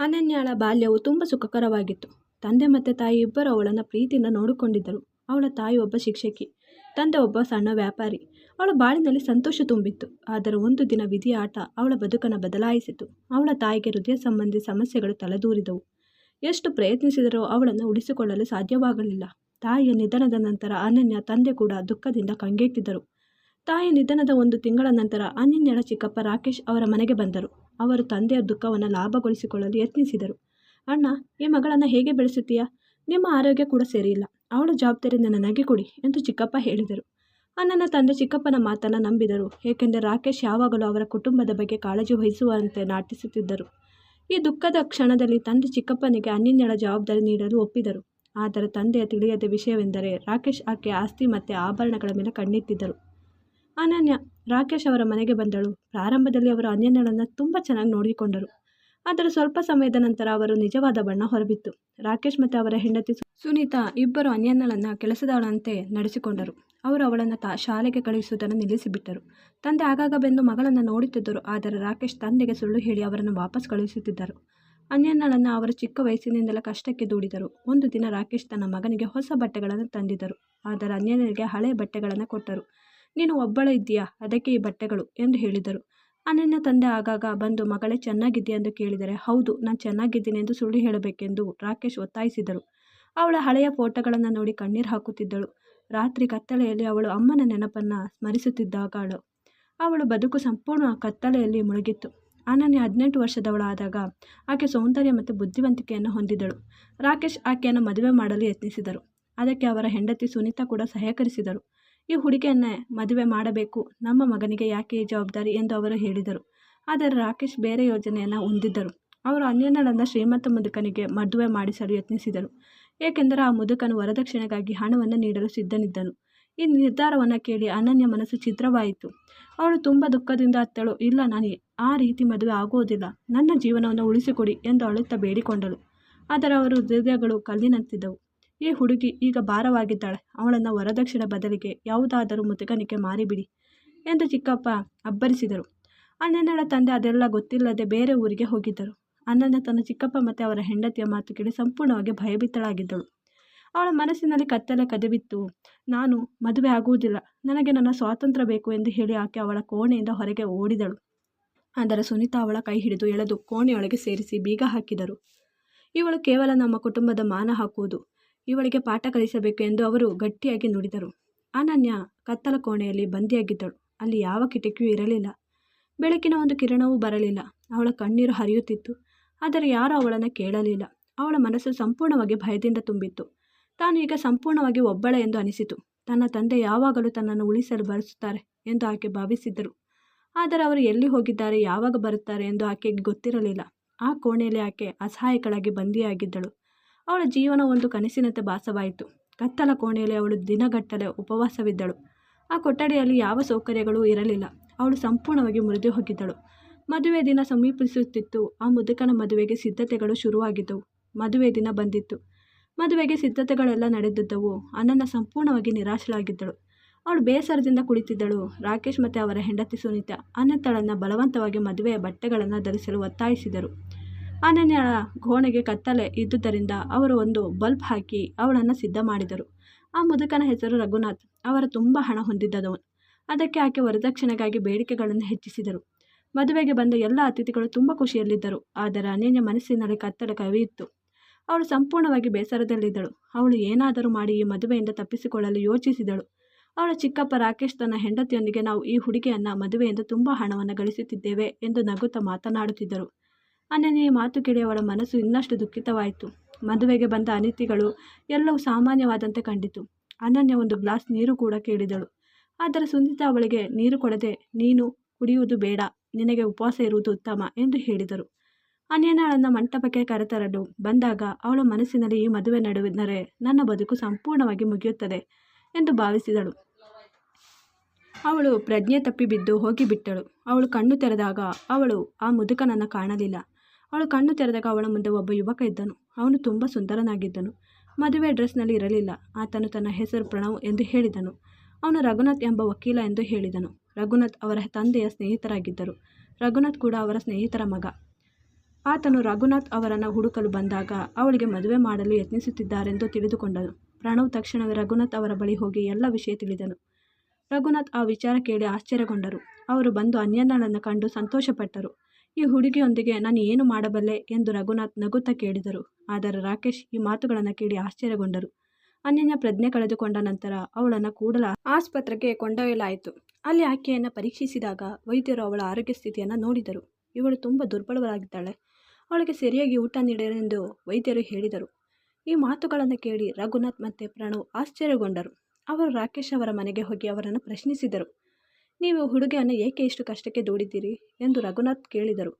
ಅನನ್ಯಾಳ ಬಾಲ್ಯವು ತುಂಬ ಸುಖಕರವಾಗಿತ್ತು. ತಂದೆ ಮತ್ತು ತಾಯಿ ಇಬ್ಬರು ಅವಳನ್ನು ಪ್ರೀತಿಯಿಂದ ನೋಡಿಕೊಂಡಿದ್ದರು. ಅವಳ ತಾಯಿ ಒಬ್ಬ ಶಿಕ್ಷಕಿ, ತಂದೆ ಒಬ್ಬ ಸಣ್ಣ ವ್ಯಾಪಾರಿ. ಅವಳ ಬಾಳಿನಲ್ಲಿ ಸಂತೋಷ ತುಂಬಿತ್ತು. ಆದರೆ ಒಂದು ದಿನ ವಿಧಿ ಆಟ ಅವಳ ಬದುಕನ್ನು ಬದಲಾಯಿಸಿತು. ಅವಳ ತಾಯಿಗೆ ಹೃದಯ ಸಂಬಂಧಿ ಸಮಸ್ಯೆಗಳು ತಲೆದೂರಿದವು. ಎಷ್ಟು ಪ್ರಯತ್ನಿಸಿದರೂ ಅವಳನ್ನು ಉಳಿಸಿಕೊಳ್ಳಲು ಸಾಧ್ಯವಾಗಲಿಲ್ಲ. ತಾಯಿಯ ನಿಧನದ ನಂತರ ಅನನ್ಯ ತಂದೆ ಕೂಡ ದುಃಖದಿಂದ ಕಂಗೆಟ್ಟಿದ್ದರು. ತಾಯಿಯ ನಿಧನದ ಒಂದು ತಿಂಗಳ ನಂತರ ಅನನ್ಯಳ ಚಿಕ್ಕಪ್ಪ ರಾಕೇಶ್ ಅವರ ಮನೆಗೆ ಬಂದರು. ಅವರು ತಂದೆಯ ದುಃಖವನ್ನು ಲಾಭಗೊಳಿಸಿಕೊಳ್ಳಲು ಯತ್ನಿಸಿದರು. ಅಣ್ಣ, ಈ ಮಗಳನ್ನು ಹೇಗೆ ಬೆಳೆಸುತ್ತೀಯಾ? ನಿಮ್ಮ ಆರೋಗ್ಯ ಕೂಡ ಸರಿಯಿಲ್ಲ. ಅವಳ ಜವಾಬ್ದಾರಿಯಿಂದ ನನಗೆ ಕೊಡಿ ಎಂದು ಚಿಕ್ಕಪ್ಪ ಹೇಳಿದರು. ಅಣ್ಣನ ತಂದೆ ಚಿಕ್ಕಪ್ಪನ ಮಾತನ್ನು ನಂಬಿದರು. ಏಕೆಂದರೆ ರಾಕೇಶ್ ಯಾವಾಗಲೂ ಅವರ ಕುಟುಂಬದ ಬಗ್ಗೆ ಕಾಳಜಿ ವಹಿಸುವಂತೆ ನಾಟಿಸುತ್ತಿದ್ದರು ಈ ದುಃಖದ ಕ್ಷಣದಲ್ಲಿ ತಂದೆ ಚಿಕ್ಕಪ್ಪನಿಗೆ ಅನ್ಯನ್ಯಳ ಜವಾಬ್ದಾರಿ ನೀಡಲು ಒಪ್ಪಿದರು. ಆದರೆ ತಂದೆಯ ತಿಳಿಯದ ವಿಷಯವೆಂದರೆ ರಾಕೇಶ್ ಆಕೆ ಆಸ್ತಿ ಮತ್ತು ಆಭರಣಗಳ ಮೇಲೆ ಕಣ್ಣಿಟ್ಟಿದ್ದರು. ಅನನ್ಯಾ ರಾಕೇಶ್ ಅವರ ಮನೆಗೆ ಬಂದಳು. ಪ್ರಾರಂಭದಲ್ಲಿ ಅವರು ಅನ್ಯನಳನ್ನು ತುಂಬ ಚೆನ್ನಾಗಿ ನೋಡಿಕೊಂಡರು. ಆದರೆ ಸ್ವಲ್ಪ ಸಮಯದ ನಂತರ ಅವರು ನಿಜವಾದ ಬಣ್ಣ ಹೊರಬಿತ್ತು. ರಾಕೇಶ್ ಮತ್ತು ಅವರ ಹೆಂಡತಿ ಸುನೀತಾ ಇಬ್ಬರು ಅನ್ಯನಳನ್ನು ಕೆಲಸದವಳಂತೆ ನಡೆಸಿಕೊಂಡರು. ಅವರು ಅವಳನ್ನು ಶಾಲೆಗೆ ಕಳುಹಿಸುವುದನ್ನು ನಿಲ್ಲಿಸಿಬಿಟ್ಟರು. ತಂದೆ ಆಗಾಗ ಬಂದು ಮಗಳನ್ನು ನೋಡುತ್ತಿದ್ದರು. ಆದರೆ ರಾಕೇಶ್ ತಂದೆಗೆ ಸುಳ್ಳು ಹೇಳಿ ಅವರನ್ನು ವಾಪಸ್ ಕಳುಹಿಸುತ್ತಿದ್ದರು. ಅನ್ಯನಳನ್ನು ಅವರು ಚಿಕ್ಕ ವಯಸ್ಸಿನಿಂದಲೇ ಕಷ್ಟಕ್ಕೆ ದೂಡಿದರು. ಒಂದು ದಿನ ರಾಕೇಶ್ ತನ್ನ ಮಗನಿಗೆ ಹೊಸ ಬಟ್ಟೆಗಳನ್ನು ತಂದಿದ್ದರು. ಆದರೆ ಅನ್ಯನಿಗೆ ಹಳೆಯ ಬಟ್ಟೆಗಳನ್ನು ಕೊಟ್ಟರು. ನೀನು ಒಬ್ಬಳೇ ಇದ್ದೀಯಾ, ಅದಕ್ಕೆ ಈ ಬಟ್ಟೆಗಳು ಎಂದು ಹೇಳಿದರು. ಅನನ್ಯ ತಂದೆ ಆಗಾಗ ಬಂದು ಮಗಳೇ ಚೆನ್ನಾಗಿದ್ದೀಯಾ ಎಂದು ಕೇಳಿದರೆ ಹೌದು ನಾನು ಚೆನ್ನಾಗಿದ್ದೀನಿ ಎಂದು ಸುಳ್ಳು ಹೇಳಬೇಕೆಂದು ರಾಕೇಶ್ ಒತ್ತಾಯಿಸಿದರು. ಅವಳ ಹಳೆಯ ಫೋಟೋಗಳನ್ನು ನೋಡಿ ಕಣ್ಣೀರು ಹಾಕುತ್ತಿದ್ದಳು. ರಾತ್ರಿ ಕತ್ತಲೆಯಲ್ಲಿ ಅವಳು ಅಮ್ಮನ ನೆನಪನ್ನು ಸ್ಮರಿಸುತ್ತಿದ್ದಾಗಳು ಅವಳು ಬದುಕು ಸಂಪೂರ್ಣ ಕತ್ತಲೆಯಲ್ಲಿ ಮುಳುಗಿತ್ತು. ಅನನ್ಯ ಹದಿನೆಂಟು ವರ್ಷದವಳಾದಾಗ ಆಕೆ ಸೌಂದರ್ಯ ಮತ್ತು ಬುದ್ಧಿವಂತಿಕೆಯನ್ನು ಹೊಂದಿದಳು ರಾಕೇಶ್ ಆಕೆಯನ್ನು ಮದುವೆ ಮಾಡಲು ಯತ್ನಿಸಿದರು. ಅದಕ್ಕೆ ಅವರ ಹೆಂಡತಿ ಸುನೀತಾ ಕೂಡ ಸಹಕರಿಸಿದರು. ಈ ಹುಡುಗಿಯನ್ನೇ ಮದುವೆ ಮಾಡಬೇಕು, ನಮ್ಮ ಮಗನಿಗೆ ಯಾಕೆ ಈ ಜವಾಬ್ದಾರಿ ಎಂದು ಅವರು ಹೇಳಿದರು. ಆದರೆ ರಾಕೇಶ್ ಬೇರೆ ಯೋಜನೆಯನ್ನು ಹೊಂದಿದ್ದರು. ಅವರು ಅನನ್ಯಾಳನ್ನು ಶ್ರೀಮಂತ ಮುದುಕನಿಗೆ ಮದುವೆ ಮಾಡಿಸಲು ಯತ್ನಿಸಿದರು. ಏಕೆಂದರೆ ಆ ಮುದುಕನು ವರದಕ್ಷಿಣೆಗಾಗಿ ಹಣವನ್ನು ನೀಡಲು ಸಿದ್ಧನಿದ್ದನು. ಈ ನಿರ್ಧಾರವನ್ನು ಕೇಳಿ ಅನನ್ಯ ಮನಸ್ಸು ಚಿತ್ರವಾಯಿತು ಅವಳು ತುಂಬ ದುಃಖದಿಂದ ಅತ್ತಳು. ಇಲ್ಲ, ನಾನು ಆ ರೀತಿ ಮದುವೆ ಆಗುವುದಿಲ್ಲ. ನನ್ನ ಜೀವನವನ್ನು ಉಳಿಸಿಕೊಡಿ ಎಂದು ಅಳುತ್ತಾ ಬೇಡಿಕೊಂಡಳು. ಆದರೆ ಅವರು ಹೃದಯಗಳು ಕಲ್ಲಿನಂತಿದ್ದವು. ಈ ಹುಡುಗಿ ಈಗ ಭಾರವಾಗಿದ್ದಾಳೆ. ಅವಳನ್ನು ವರದಕ್ಷಿಣೆ ಬದಲಿಗೆ ಯಾವುದಾದರೂ ಮುದುಕನಿಗೆ ಮಾರಿಬಿಡಿ ಎಂದು ಚಿಕ್ಕಪ್ಪ ಅಬ್ಬರಿಸಿದರು. ಅಣ್ಣನಳ ತಂದೆ ಅದೆಲ್ಲ ಗೊತ್ತಿಲ್ಲದೆ ಬೇರೆ ಊರಿಗೆ ಹೋಗಿದ್ದರು. ಅಣ್ಣನ ತನ್ನ ಚಿಕ್ಕಪ್ಪ ಮತ್ತು ಅವರ ಹೆಂಡತಿಯ ಮಾತು ಕೇಳಿ ಸಂಪೂರ್ಣವಾಗಿ ಭಯಭೀತಳಾಗಿದ್ದಳು. ಅವಳ ಮನಸ್ಸಿನಲ್ಲಿ ಕತ್ತಲೆ ಕದಿಬಿತ್ತು ನಾನು ಮದುವೆ ಆಗುವುದಿಲ್ಲ, ನನಗೆ ನನ್ನ ಸ್ವಾತಂತ್ರ್ಯ ಬೇಕು ಎಂದು ಹೇಳಿ ಆಕೆ ಅವಳ ಕೋಣೆಯಿಂದ ಹೊರಗೆ ಓಡಿದಳು. ಆದರೆ ಸುನೀತಾ ಅವಳ ಕೈ ಹಿಡಿದು ಎಳೆದು ಕೋಣೆಯೊಳಗೆ ಸೇರಿಸಿ ಬೀಗ ಹಾಕಿದರು. ಇವಳು ಕೇವಲ ನಮ್ಮ ಕುಟುಂಬದ ಮಾನ ಹಾಕುವುದು. ಇವಳಿಗೆ ಪಾಠ ಕಲಿಸಬೇಕು ಎಂದು ಅವರು ಗಟ್ಟಿಯಾಗಿ ನುಡಿದರು. ಅನನ್ಯ ಕತ್ತಲ ಕೋಣೆಯಲ್ಲಿ ಬಂಧಿಯಾಗಿದ್ದಳು. ಅಲ್ಲಿ ಯಾವ ಕಿಟಕಿಯೂ ಇರಲಿಲ್ಲ. ಬೆಳಕಿನ ಒಂದು ಕಿರಣವೂ ಬರಲಿಲ್ಲ. ಅವಳ ಕಣ್ಣೀರು ಹರಿಯುತ್ತಿತ್ತು. ಆದರೆ ಯಾರೂ ಅವಳನ್ನು ಕೇಳಲಿಲ್ಲ. ಅವಳ ಮನಸ್ಸು ಸಂಪೂರ್ಣವಾಗಿ ಭಯದಿಂದ ತುಂಬಿತ್ತು. ತಾನು ಈಗ ಸಂಪೂರ್ಣವಾಗಿ ಒಬ್ಬಳ ಎಂದು ಅನಿಸಿತು. ತನ್ನ ತಂದೆ ಯಾವಾಗಲೂ ತನ್ನನ್ನು ಉಳಿಸಲು ಬರೆಸುತ್ತಾರೆ ಎಂದು ಆಕೆ ಭಾವಿಸಿದ್ದರು. ಆದರೆ ಅವರು ಎಲ್ಲಿ ಹೋಗಿದ್ದಾರೆ, ಯಾವಾಗ ಬರುತ್ತಾರೆ ಎಂದು ಆಕೆಗೆ ಗೊತ್ತಿರಲಿಲ್ಲ. ಆ ಕೋಣೆಯಲ್ಲಿ ಆಕೆ ಅಸಹಾಯಕಳಾಗಿ ಬಂಧಿಯಾಗಿದ್ದಳು. ಅವಳ ಜೀವನ ಒಂದು ಕನಸಿನಂತೆ ಭಾಸವಾಯಿತು. ಕತ್ತಲ ಕೋಣೆಯಲ್ಲಿ ಅವಳು ದಿನಗಟ್ಟಲೆ ಉಪವಾಸವಿದ್ದಳು. ಆ ಕೊಠಡಿಯಲ್ಲಿ ಯಾವ ಸೌಕರ್ಯಗಳೂ ಇರಲಿಲ್ಲ. ಅವಳು ಸಂಪೂರ್ಣವಾಗಿ ಮುರಿದುಹೋಗಿದ್ದಳು. ಮದುವೆ ದಿನ ಸಮೀಪಿಸುತ್ತಿತ್ತು. ಆ ಮುದುಕನ ಮದುವೆಗೆ ಸಿದ್ಧತೆಗಳು ಶುರುವಾಗಿದ್ದವು. ಮದುವೆ ದಿನ ಬಂದಿತ್ತು ಮದುವೆಗೆ ಸಿದ್ಧತೆಗಳೆಲ್ಲ ನಡೆದಿದ್ದವು. ಅನನ್ನ ಸಂಪೂರ್ಣವಾಗಿ ನಿರಾಶಳಾಗಿದ್ದಳು. ಅವಳು ಬೇಸರದಿಂದ ಕುಳಿತಿದ್ದಳು. ರಾಕೇಶ್ ಮತ್ತು ಅವರ ಹೆಂಡತಿ ಸುನೀತಾ ಅನ್ನತ್ತಳನ್ನು ಬಲವಂತವಾಗಿ ಮದುವೆಯ ಬಟ್ಟೆಗಳನ್ನು ಧರಿಸಲು ಒತ್ತಾಯಿಸಿದರು. ಅನನ್ಯಾಳ ಘೋಣೆಗೆ ಕತ್ತಲೆ ಇದ್ದುದರಿಂದ ಅವರು ಒಂದು ಬಲ್ಬ್ ಹಾಕಿ ಅವಳನ್ನು ಸಿದ್ಧ ಮಾಡಿದರು. ಆ ಮುದುಕನ ಹೆಸರು ರಘುನಾಥ್. ಅವರು ತುಂಬ ಹಣ ಹೊಂದಿದ್ದವನು. ಅದಕ್ಕೆ ಆಕೆ ವರದಕ್ಷಿಣೆಗಾಗಿ ಬೇಡಿಕೆಗಳನ್ನು ಹೆಚ್ಚಿಸಿದರು. ಮದುವೆಗೆ ಬಂದ ಎಲ್ಲ ಅತಿಥಿಗಳು ತುಂಬ ಖುಷಿಯಲ್ಲಿದ್ದರು. ಆದರೆ ಅನನ್ಯ ಮನಸ್ಸಿನಲ್ಲಿ ಕತ್ತಲೆ ಕವಿಯಿತ್ತು. ಅವಳು ಸಂಪೂರ್ಣವಾಗಿ ಬೇಸರದಲ್ಲಿದ್ದಳು. ಅವಳು ಏನಾದರೂ ಮಾಡಿ ಈ ಮದುವೆಯಿಂದ ತಪ್ಪಿಸಿಕೊಳ್ಳಲು ಯೋಚಿಸಿದಳು. ಅವಳ ಚಿಕ್ಕಪ್ಪ ರಾಕೇಶ್ ತನ್ನ ಹೆಂಡತಿಯೊಂದಿಗೆ ನಾವು ಈ ಹುಡುಗಿಯನ್ನು ಮದುವೆಯಿಂದ ತುಂಬ ಹಣವನ್ನು ಗಳಿಸುತ್ತಿದ್ದೇವೆ ಎಂದು ನಗುತ್ತಾ ಮಾತನಾಡುತ್ತಿದ್ದರು. ಅನನ್ಯಾ ಮಾತು ಕೇಳಿ ಅವಳ ಮನಸ್ಸು ಇನ್ನಷ್ಟು ದುಃಖಿತವಾಯಿತು. ಮದುವೆಗೆ ಬಂದ ಅನಿತಿಗಳು ಎಲ್ಲವೂ ಸಾಮಾನ್ಯವಾದಂತೆ ಕಂಡಿತು. ಅನನ್ಯ ಒಂದು ಗ್ಲಾಸ್ ನೀರು ಕೂಡ ಕೇಳಿದಳು. ಆದರೆ ಸುಂದಿತ ಅವಳಿಗೆ ನೀರು ಕೊಡದೆ ನೀನು ಕುಡಿಯುವುದು ಬೇಡ, ನಿನಗೆ ಉಪವಾಸ ಇರುವುದು ಉತ್ತಮ ಎಂದು ಹೇಳಿದರು. ಅನ್ಯನಾಳನ್ನು ಮಂಟಪಕ್ಕೆ ಕರೆತರಲು ಬಂದಾಗ ಅವಳ ಮನಸ್ಸಿನಲ್ಲಿ ಈ ಮದುವೆ ನಡುವಿದ್ದರೆ ನನ್ನ ಬದುಕು ಸಂಪೂರ್ಣವಾಗಿ ಮುಗಿಯುತ್ತದೆ ಎಂದು ಭಾವಿಸಿದಳು. ಅವಳು ಪ್ರಜ್ಞೆ ತಪ್ಪಿ ಬಿದ್ದು ಹೋಗಿಬಿಟ್ಟಳು. ಅವಳು ಕಣ್ಣು ತೆರೆದಾಗ ಅವಳು ಆ ಮುದುಕನನ್ನು ಕಾಣಲಿಲ್ಲ. ಅವಳು ಕಣ್ಣು ತೆರೆದಾಗ ಅವಳ ಮುಂದೆ ಒಬ್ಬ ಯುವಕ ಇದ್ದನು. ಅವನು ತುಂಬ ಸುಂದರನಾಗಿದ್ದನು. ಮದುವೆ ಡ್ರೆಸ್ನಲ್ಲಿ ಇರಲಿಲ್ಲ. ಆತನು ತನ್ನ ಹೆಸರು ಪ್ರಣವ್ ಎಂದು ಹೇಳಿದನು. ಅವನು ರಘುನಾಥ್ ಎಂಬ ವಕೀಲ ಎಂದು ಹೇಳಿದನು. ರಘುನಾಥ್ ಅವರ ತಂದೆಯ ಸ್ನೇಹಿತರಾಗಿದ್ದರು. ರಘುನಾಥ್ ಕೂಡ ಅವರ ಸ್ನೇಹಿತರ ಮಗ. ಆತನು ರಘುನಾಥ್ ಅವರನ್ನು ಹುಡುಕಲು ಬಂದಾಗ ಅವಳಿಗೆ ಮದುವೆ ಮಾಡಲು ಯತ್ನಿಸುತ್ತಿದ್ದಾರೆಂದು ತಿಳಿದುಕೊಂಡನು ಪ್ರಣವ್ ತಕ್ಷಣವೇ ರಘುನಾಥ್ ಅವರ ಬಳಿ ಹೋಗಿ ಎಲ್ಲ ವಿಷಯ ತಿಳಿದನು ರಘುನಾಥ್ ಆ ವಿಚಾರ ಕೇಳಿ ಆಶ್ಚರ್ಯಗೊಂಡರು ಅವರು ಬಂದು ಅನ್ಯನನ್ನು ಕಂಡು ಸಂತೋಷಪಟ್ಟರು ಈ ಹುಡುಗಿಯೊಂದಿಗೆ ನಾನು ಏನು ಮಾಡಬಲ್ಲೆ ಎಂದು ರಘುನಾಥ್ ನಗುತ್ತಾ ಕೇಳಿದರು. ಆದರೆ ರಾಕೇಶ್ ಈ ಮಾತುಗಳನ್ನು ಕೇಳಿ ಆಶ್ಚರ್ಯಗೊಂಡರು. ಅನ್ಯನ್ಯ ಪ್ರಜ್ಞೆ ಕಳೆದುಕೊಂಡ ನಂತರ ಅವಳನ್ನು ಕೂಡಲ ಆಸ್ಪತ್ರೆಗೆ ಕೊಂಡೊಯ್ಯಲಾಯಿತು. ಅಲ್ಲಿ ಆಕೆಯನ್ನು ಪರೀಕ್ಷಿಸಿದಾಗ ವೈದ್ಯರು ಅವಳ ಆರೋಗ್ಯ ಸ್ಥಿತಿಯನ್ನು ನೋಡಿದರು. ಇವಳು ತುಂಬ ದುರ್ಬಲವಾಗಿದ್ದಾಳೆ. ಅವಳಿಗೆ ಸರಿಯಾಗಿ ಊಟ ನೀಡಲೆಂದು ವೈದ್ಯರು ಹೇಳಿದರು. ಈ ಮಾತುಗಳನ್ನು ಕೇಳಿ ರಘುನಾಥ್ ಮತ್ತು ಪ್ರಣವ್ ಆಶ್ಚರ್ಯಗೊಂಡರು. ಅವರು ರಾಕೇಶ್ ಅವರ ಮನೆಗೆ ಹೋಗಿ ಅವರನ್ನು ಪ್ರಶ್ನಿಸಿದರು. ನೀವು ಹುಡುಗಿಯನ್ನು ಏಕೆ ಇಷ್ಟು ಕಷ್ಟಕ್ಕೆ ದೂಡಿದ್ದೀರಿ? ಎಂದು ರಘುನಾಥ್ ಕೇಳಿದರು.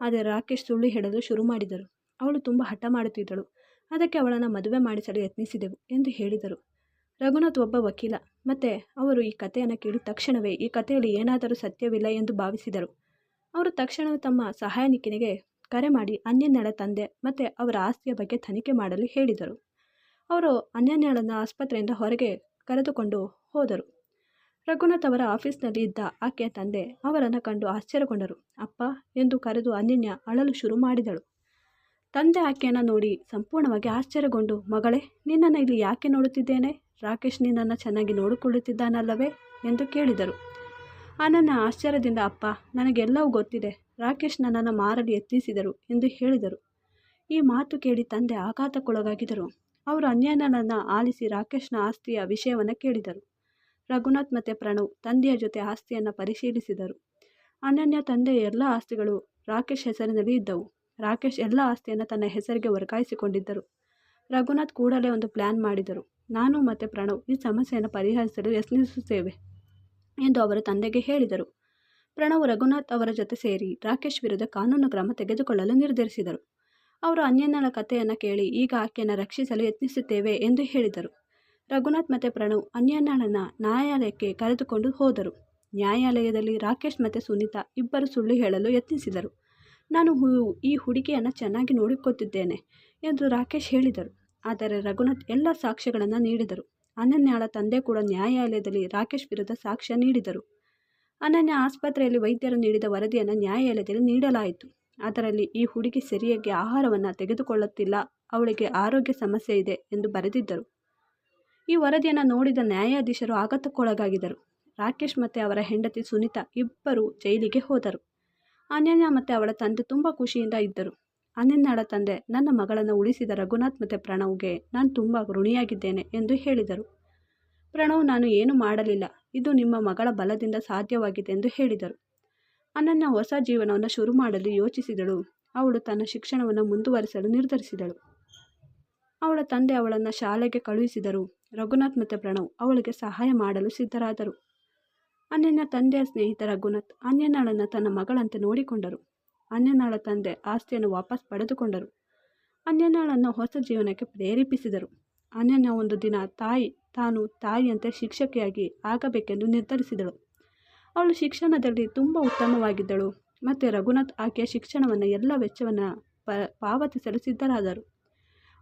ಆದರೆ ರಾಕೇಶ್ ಸುಳ್ಳು ಹೇಳಲು ಶುರು ಮಾಡಿದರು. ಅವಳು ತುಂಬ ಹಠ ಮಾಡುತ್ತಿದ್ದಳು. ಅದಕ್ಕೆ ಅವಳನ್ನು ಮದುವೆ ಮಾಡಿಸಲು ಯತ್ನಿಸಿದೆವು ಎಂದು ಹೇಳಿದರು. ರಘುನಾಥ್ ಒಬ್ಬ ವಕೀಲ. ಮತ್ತು ಅವರು ಈ ಕಥೆಯನ್ನು ಕೇಳಿದ ತಕ್ಷಣವೇ ಈ ಕಥೆಯಲ್ಲಿ ಏನಾದರೂ ಸತ್ಯವಿಲ್ಲ ಎಂದು ಭಾವಿಸಿದರು. ಅವರು ತಕ್ಷಣ ತಮ್ಮ ಸಹಾಯನಿಕನಿಗೆ ಕರೆ ಮಾಡಿ ಅನ್ಯನ್ಯಾಳ ತಂದೆ ಮತ್ತು ಅವರ ಆಸ್ತಿಯ ಬಗ್ಗೆ ತನಿಖೆ ಮಾಡಲು ಹೇಳಿದರು. ಅವರು ಅನ್ಯನ್ಯಳನ್ನು ಆಸ್ಪತ್ರೆಯಿಂದ ಹೊರಗೆ ಕರೆದುಕೊಂಡು ಹೋದರು. ರಘುನಾಥ್ ಅವರ ಆಫೀಸ್ನಲ್ಲಿ ಇದ್ದ ಆಕೆಯ ತಂದೆ ಅವರನ್ನು ಕಂಡು ಆಶ್ಚರ್ಯಗೊಂಡರು. ಅಪ್ಪ, ಎಂದು ಕರೆದು ಅನನ್ಯ ಅಳಲು ಶುರು ಮಾಡಿದಳು. ತಂದೆ ಆಕೆಯನ್ನು ನೋಡಿ ಸಂಪೂರ್ಣವಾಗಿ ಆಶ್ಚರ್ಯಗೊಂಡು, ಮಗಳೇ, ನಿನ್ನನ್ನು ಇಲ್ಲಿ ಯಾಕೆ ನೋಡುತ್ತಿದ್ದೇನೆ? ರಾಕೇಶ್ ನಿನ್ನನ್ನು ಚೆನ್ನಾಗಿ ನೋಡಿಕೊಳ್ಳುತ್ತಿದ್ದಾನಲ್ಲವೇ? ಎಂದು ಕೇಳಿದರು. ಅನನ್ಯ ಆಶ್ಚರ್ಯದಿಂದ, ಅಪ್ಪ, ನನಗೆಲ್ಲವೂ ಗೊತ್ತಿದೆ. ರಾಕೇಶ್ ನನ್ನನ್ನು ಮಾರಲು ಯತ್ನಿಸಿದರು ಎಂದು ಹೇಳಿದರು. ಈ ಮಾತು ಕೇಳಿ ತಂದೆ ಆಘಾತಕ್ಕೊಳಗಾಗಿದರು ಅವರು ಅನ್ಯನನ್ನು ಆಲಿಸಿ ರಾಕೇಶ್ನ ಆಸ್ತಿಯ ವಿಷಯವನ್ನು ಕೇಳಿದರು. ರಘುನಾಥ್ ಮತ್ತು ಪ್ರಣವ್ ತಂದೆಯ ಜೊತೆ ಆಸ್ತಿಯನ್ನು ಪರಿಶೀಲಿಸಿದರು. ಅನನ್ಯ ತಂದೆಯ ಎಲ್ಲ ಆಸ್ತಿಗಳು ರಾಕೇಶ್ ಹೆಸರಿನಲ್ಲಿ ಇದ್ದವು. ರಾಕೇಶ್ ಎಲ್ಲ ಆಸ್ತಿಯನ್ನು ತನ್ನ ಹೆಸರಿಗೆ ವರ್ಗಾಯಿಸಿಕೊಂಡಿದ್ದರು. ರಘುನಾಥ್ ಕೂಡಲೇ ಒಂದು ಪ್ಲ್ಯಾನ್ ಮಾಡಿದರು. ನಾನು ಮತ್ತು ಪ್ರಣವ್ ಈ ಸಮಸ್ಯೆಯನ್ನು ಪರಿಹರಿಸಲು ಯತ್ನಿಸುತ್ತೇವೆ ಎಂದು ಅವರ ತಂದೆಗೆ ಹೇಳಿದರು. ಪ್ರಣವ್, ರಘುನಾಥ್ ಅವರ ಜೊತೆ ಸೇರಿ ರಾಕೇಶ್ ವಿರುದ್ಧ ಕಾನೂನು ಕ್ರಮ ತೆಗೆದುಕೊಳ್ಳಲು ನಿರ್ಧರಿಸಿದರು. ಅವರು ಅನ್ಯನ ಕಥೆಯನ್ನು ಕೇಳಿ ಈಗ ಆಕೆಯನ್ನು ರಕ್ಷಿಸಲು ಯತ್ನಿಸುತ್ತೇವೆ ಎಂದು ಹೇಳಿದರು. ರಘುನಾಥ್ ಮತ್ತು ಪ್ರಣವ್ ಅನ್ಯನಾಳನ್ನ ನ್ಯಾಯಾಲಯಕ್ಕೆ ಕರೆದುಕೊಂಡು ಹೋದರು. ನ್ಯಾಯಾಲಯದಲ್ಲಿ ರಾಕೇಶ್ ಮತ್ತು ಸುನೀತಾ ಇಬ್ಬರು ಸುಳ್ಳು ಹೇಳಲು ಯತ್ನಿಸಿದರು. ನಾನು ಈ ಹುಡುಗಿಯನ್ನು ಚೆನ್ನಾಗಿ ನೋಡಿಕೊತಿದ್ದೇನೆ ಎಂದು ರಾಕೇಶ್ ಹೇಳಿದರು. ಆದರೆ ರಘುನಾಥ್ ಎಲ್ಲ ಸಾಕ್ಷ್ಯಗಳನ್ನು ನೀಡಿದರು. ಅನನ್ಯಾಳ ತಂದೆ ಕೂಡ ನ್ಯಾಯಾಲಯದಲ್ಲಿ ರಾಕೇಶ್ ವಿರುದ್ಧ ಸಾಕ್ಷ್ಯ ನೀಡಿದರು. ಅನನ್ಯ ಆಸ್ಪತ್ರೆಯಲ್ಲಿ ವೈದ್ಯರು ನೀಡಿದ ವರದಿಯನ್ನು ನ್ಯಾಯಾಲಯದಲ್ಲಿ ನೀಡಲಾಯಿತು. ಅದರಲ್ಲಿ ಈ ಹುಡುಗಿ ಸರಿಯಾಗಿ ಆಹಾರವನ್ನು ತೆಗೆದುಕೊಳ್ಳುತ್ತಿಲ್ಲ, ಅವಳಿಗೆ ಆರೋಗ್ಯ ಸಮಸ್ಯೆ ಇದೆ ಎಂದು ಬರೆದಿದ್ದರು. ಈ ವರದಿಯನ್ನು ನೋಡಿದ ನ್ಯಾಯಾಧೀಶರು ಆಘಾತಕ್ಕೊಳಗಾಗಿದ್ದರು. ರಾಕೇಶ್ ಮತ್ತು ಅವರ ಹೆಂಡತಿ ಸುನೀತಾ ಇಬ್ಬರು ಜೈಲಿಗೆ ಹೋದರು. ಅನನ್ಯ ಮತ್ತು ಅವಳ ತಂದೆ ತುಂಬ ಖುಷಿಯಿಂದ ಇದ್ದರು. ಅನನ್ಯಳ ತಂದೆ, ನನ್ನ ಮಗಳನ್ನು ಉಳಿಸಿದ ರಘುನಾಥ್ ಮತ್ತು ಪ್ರಣವ್ಗೆ ನಾನು ತುಂಬ ಋಣಿಯಾಗಿದ್ದೇನೆ ಎಂದು ಹೇಳಿದರು. ಪ್ರಣವ್, ನಾನು ಏನು ಮಾಡಲಿಲ್ಲ. ಇದು ನಿಮ್ಮ ಮಗಳ ಬಲದಿಂದ ಸಾಧ್ಯವಾಗಿದೆ ಎಂದು ಹೇಳಿದರು. ಅನನ್ಯ ಹೊಸ ಜೀವನವನ್ನು ಶುರು ಮಾಡಲು ಯೋಚಿಸಿದಳು. ಅವಳು ತನ್ನ ಶಿಕ್ಷಣವನ್ನು ಮುಂದುವರಿಸಲು ನಿರ್ಧರಿಸಿದಳು. ಅವಳ ತಂದೆ ಅವಳನ್ನು ಶಾಲೆಗೆ ಕಳುಹಿಸಿದರು. ರಘುನಾಥ್ ಮತ್ತು ಪ್ರಣವ್ ಅವಳಿಗೆ ಸಹಾಯ ಮಾಡಲು ಸಿದ್ಧರಾದರು. ಅನ್ಯನ ತಂದೆಯ ಸ್ನೇಹಿತ ರಘುನಾಥ್, ಅನ್ಯನಾಳನ್ನು ತನ್ನ ಮಗಳಂತೆ ನೋಡಿಕೊಂಡರು. ಅನ್ಯನಾಳ ತಂದೆ ಆಸ್ತಿಯನ್ನು ವಾಪಸ್ ಪಡೆದುಕೊಂಡರು. ಅನ್ಯನಾಳನ್ನು ಹೊಸ ಜೀವನಕ್ಕೆ ಪ್ರೇರೇಪಿಸಿದರು. ಅನ್ಯನ ಒಂದು ದಿನ ತಾಯಿ, ತಾನು ತಾಯಿಯಂತೆ ಶಿಕ್ಷಕಿಯಾಗಿ ಆಗಬೇಕೆಂದು ನಿರ್ಧರಿಸಿದಳು. ಅವಳು ಶಿಕ್ಷಣದಲ್ಲಿ ತುಂಬ ಉತ್ತಮವಾಗಿದ್ದಳು. ಮತ್ತು ರಘುನಾಥ್ ಆಕೆಯ ಶಿಕ್ಷಣವನ್ನು ಎಲ್ಲ ವೆಚ್ಚವನ್ನು ಪಾವತಿಸಲು ಸಿದ್ಧರಾದರು.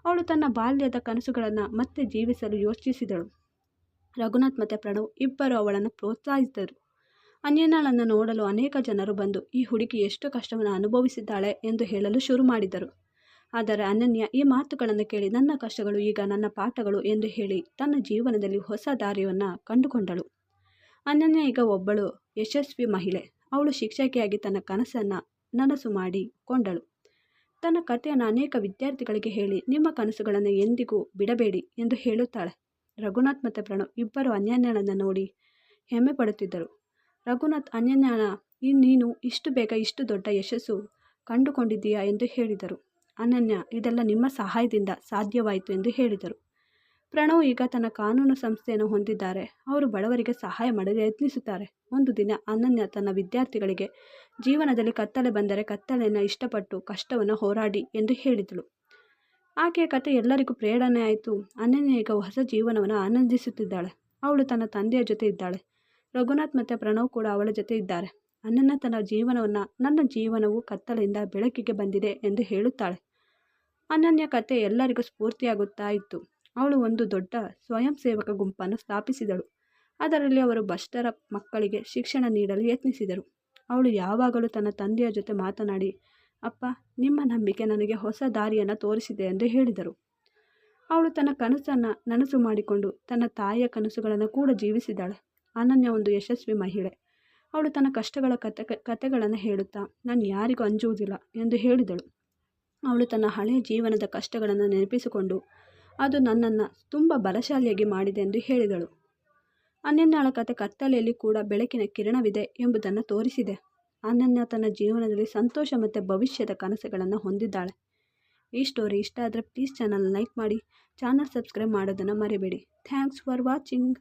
ಅವಳು ತನ್ನ ಬಾಲ್ಯದ ಕನಸುಗಳನ್ನು ಮತ್ತೆ ಜೀವಿಸಲು ಯೋಚಿಸಿದಳು. ರಘುನಾಥ್ ಮತ್ತು ಪ್ರಣವ್ ಇಬ್ಬರು ಅವಳನ್ನು ಪ್ರೋತ್ಸಾಹಿಸಿದರು. ಅನ್ಯನಾಳನ್ನು ನೋಡಲು ಅನೇಕ ಜನರು ಬಂದು ಈ ಹುಡುಗಿ ಎಷ್ಟು ಕಷ್ಟವನ್ನು ಅನುಭವಿಸಿದ್ದಾಳೆ ಎಂದು ಹೇಳಲು ಶುರು ಮಾಡಿದರು. ಆದರೆ ಅನನ್ಯ ಈ ಮಾತುಗಳನ್ನು ಕೇಳಿ ನನ್ನ ಕಷ್ಟಗಳು ಈಗ ನನ್ನ ಪಾಠಗಳು ಎಂದು ಹೇಳಿ ತನ್ನ ಜೀವನದಲ್ಲಿ ಹೊಸ ದಾರಿಯನ್ನು ಕಂಡುಕೊಂಡಳು. ಅನನ್ಯ ಈಗ ಒಬ್ಬಳು ಯಶಸ್ವಿ ಮಹಿಳೆ. ಅವಳು ಶಿಕ್ಷಕಿಯಾಗಿ ತನ್ನ ಕನಸನ್ನು ನನಸು ಮಾಡಿ ಕೊಂಡಳು ತನ್ನ ಕಥೆಯನ್ನು ಅನೇಕ ವಿದ್ಯಾರ್ಥಿಗಳಿಗೆ ಹೇಳಿ, ನಿಮ್ಮ ಕನಸುಗಳನ್ನು ಎಂದಿಗೂ ಬಿಡಬೇಡಿ ಎಂದು ಹೇಳುತ್ತಾಳೆ. ರಘುನಾಥ್ ಮತ್ತು ಪ್ರಣವ್ ಇಬ್ಬರು ಅನ್ಯನ್ಯಳನ್ನು ನೋಡಿ ಹೆಮ್ಮೆ ಪಡುತ್ತಿದ್ದರು. ರಘುನಾಥ್ ಅನ್ಯನ್ಯನ ನೀನು ಇಷ್ಟು ಬೇಗ ಇಷ್ಟು ದೊಡ್ಡ ಯಶಸ್ಸು ಕಂಡುಕೊಂಡಿದ್ದೀಯಾ? ಎಂದು ಹೇಳಿದರು. ಅನನ್ಯ, ಇದೆಲ್ಲ ನಿಮ್ಮ ಸಹಾಯದಿಂದ ಸಾಧ್ಯವಾಯಿತು ಎಂದು ಹೇಳಿದರು. ಪ್ರಣವ್ ಈಗ ತನ್ನ ಕಾನೂನು ಸಂಸ್ಥೆಯನ್ನು ಹೊಂದಿದ್ದಾರೆ. ಅವರು ಬಡವರಿಗೆ ಸಹಾಯ ಮಾಡಲು ಯತ್ನಿಸುತ್ತಾರೆ. ಒಂದು ದಿನ ಅನನ್ಯ ತನ್ನ ವಿದ್ಯಾರ್ಥಿಗಳಿಗೆ, ಜೀವನದಲ್ಲಿ ಕತ್ತಲೆ ಬಂದರೆ ಕತ್ತಲೆಯನ್ನು ಇಷ್ಟಪಟ್ಟು ಕಷ್ಟವನ್ನು ಹೋರಾಡಿ ಎಂದು ಹೇಳಿದಳು. ಆಕೆಯ ಕತೆ ಎಲ್ಲರಿಗೂ ಪ್ರೇರಣೆ ಆಯಿತು. ಅನನ್ಯ ಈಗ ಹೊಸ ಜೀವನವನ್ನು ಆನಂದಿಸುತ್ತಿದ್ದಾಳೆ. ಅವಳು ತನ್ನ ತಂದೆಯ ಜೊತೆ ಇದ್ದಾಳೆ. ರಘುನಾಥ್ ಮತ್ತು ಪ್ರಣವ್ ಕೂಡ ಅವಳ ಜೊತೆ ಇದ್ದಾರೆ. ಅನನ್ಯ ತನ್ನ ಜೀವನವನ್ನು, ನನ್ನ ಜೀವನವು ಕತ್ತಲೆಯಿಂದ ಬೆಳಕಿಗೆ ಬಂದಿದೆ ಎಂದು ಹೇಳುತ್ತಾಳೆ. ಅನನ್ಯ ಕತೆ ಎಲ್ಲರಿಗೂ ಸ್ಫೂರ್ತಿಯಾಗುತ್ತಾ ಇತ್ತು. ಅವಳು ಒಂದು ದೊಡ್ಡ ಸ್ವಯಂ ಸೇವಕ ಗುಂಪನ್ನು ಸ್ಥಾಪಿಸಿದಳು. ಅದರಲ್ಲಿ ಅವರು ಭ್ರಷ್ಟರ ಮಕ್ಕಳಿಗೆ ಶಿಕ್ಷಣ ನೀಡಲು ಯತ್ನಿಸಿದರು. ಅವಳು ಯಾವಾಗಲೂ ತನ್ನ ತಂದೆಯ ಜೊತೆ ಮಾತನಾಡಿ, ಅಪ್ಪ, ನಿಮ್ಮ ನಂಬಿಕೆ ನನಗೆ ಹೊಸ ದಾರಿಯನ್ನು ತೋರಿಸಿದೆ ಎಂದು ಹೇಳಿದರು. ಅವಳು ತನ್ನ ಕನಸನ್ನು ನನಸು ಮಾಡಿಕೊಂಡು ತನ್ನ ತಾಯಿಯ ಕನಸುಗಳನ್ನು ಕೂಡ ಜೀವಿಸಿದಾಳೆ ಅನನ್ಯ ಒಂದು ಯಶಸ್ವಿ ಮಹಿಳೆ. ಅವಳು ತನ್ನ ಕಷ್ಟಗಳ ಕತೆ, ಕತೆಗಳನ್ನು ಹೇಳುತ್ತಾ, ನಾನು ಯಾರಿಗೂ ಅಂಜುವುದಿಲ್ಲ ಎಂದು ಹೇಳಿದಳು. ಅವಳು ತನ್ನ ಹಳೆಯ ಜೀವನದ ಕಷ್ಟಗಳನ್ನು ನೆನಪಿಸಿಕೊಂಡು ಅದು ನನ್ನನ್ನು ತುಂಬ ಬಲಶಾಲಿಯಾಗಿ ಮಾಡಿದೆ ಎಂದು ಹೇಳಿದಳು. ಅನನ್ಯಳ ಕತೆ ಕತ್ತಲೆಯಲ್ಲಿ ಕೂಡ ಬೆಳಕಿನ ಕಿರಣವಿದೆ ಎಂಬುದನ್ನು ತೋರಿಸಿದೆ. ಅನನ್ಯ ತನ್ನ ಜೀವನದಲ್ಲಿ ಸಂತೋಷ ಮತ್ತು ಭವಿಷ್ಯದ ಕನಸುಗಳನ್ನು ಹೊಂದಿದ್ದಾಳೆ. ಈ ಸ್ಟೋರಿ ಇಷ್ಟ ಆದರೆ ಪ್ಲೀಸ್ ಚಾನಲ್ ಲೈಕ್ ಮಾಡಿ, ಚಾನಲ್ ಸಬ್ಸ್ಕ್ರೈಬ್ ಮಾಡೋದನ್ನು ಮರಿಬೇಡಿ. Thanks for watching.